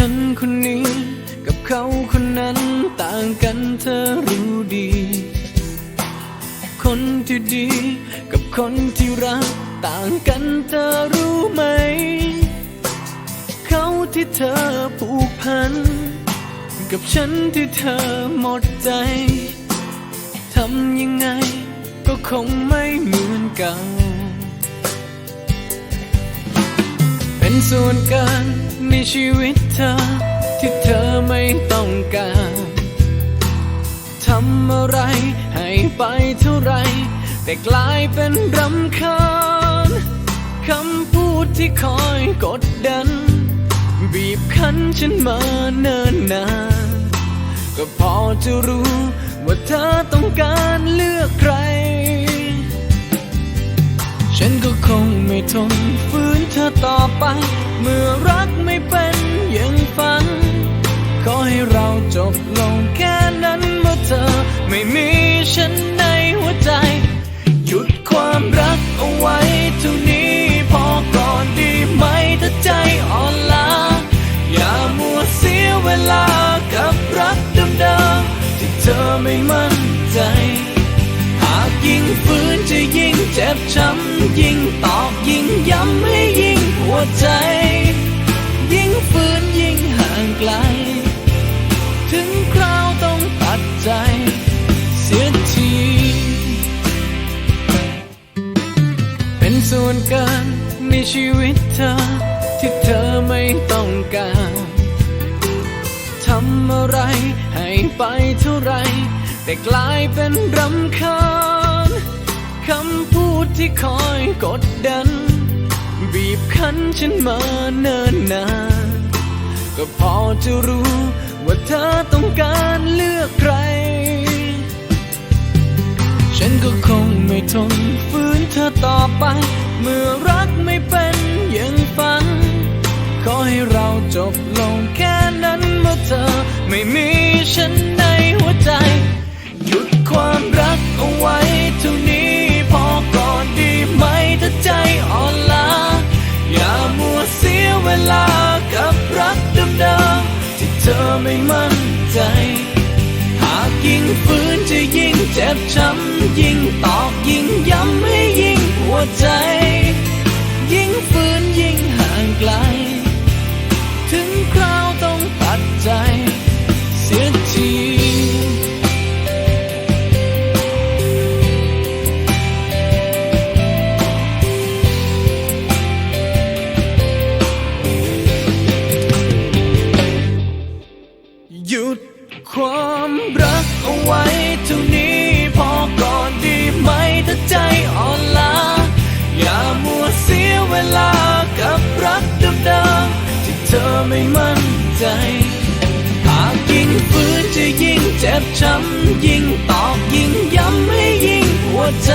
ฉันคนนี้ กับเขาคนนั้นต่างกันเธอรู้ดี คนที่ดี กับคนที่รัก ต่างกันเธอรู้ไหม เขาที่เธอผูกพัน กับฉันที่เธอหมดใจทำยังไงก็คงไม่เหมือนเก่า เป็นส่วนเกิน ในชีวิตเธอ ที่เธอไม่ต้องการทำอะไรให้ไปเท่าไร แต่กลายเป็นรำคาญคำพูดที่คอยกดดัน บีบคั้นฉันมาเนิ่นนานก็พอจะรู้ว่าเธอต้องการเลือกใคร ฉันก็คงไม่ทนฝืน ไม่มั่นใจ หากยิ่งฝืนจะยิ่งเจ็บช้ำยิ่งตอกยิ่งย้ำให้ยิ่งปวใจ ยิ่งฝืนยิ่งห่างไกล ถึงคราวต้องตัดใจ เสียที เป็นส่วนเกินในชีวิตเธอ ที่เธอไม่ต้องการทำอะไรให้ไปเท่าไร แต่กลายเป็นรำคาญคำพูดที่คอยกดดัน บีบคั้นฉันมาเนิ่นนาน ก็พอจะรู้ว่าเธอต้องการเลือกใคร ฉันก็คงไม่ทนฝืนเธอต่อไป เมื่อรักไม่เป็นอย่างฝัน ขอให้เราจบลงแค่นั้นเมื่อเธอไม่มี ธอไม่มั่นใจ หากยิ่งฝืนจะยิ่งเจ็บช้ำยิ่งตอกยิ่ง ความรักเอาไว้เท่านี้พอก่อนดีไหมถ้าใจอ่อนล้าอย่ามัวเสียเวลากับรักเดิมๆที่เธอไม่มั่นใจหากยิ่งฝืนจะยิ่งเจ็บช้ำยิ่งตอกยิ่งย้ำให้ยิ่งปวใจ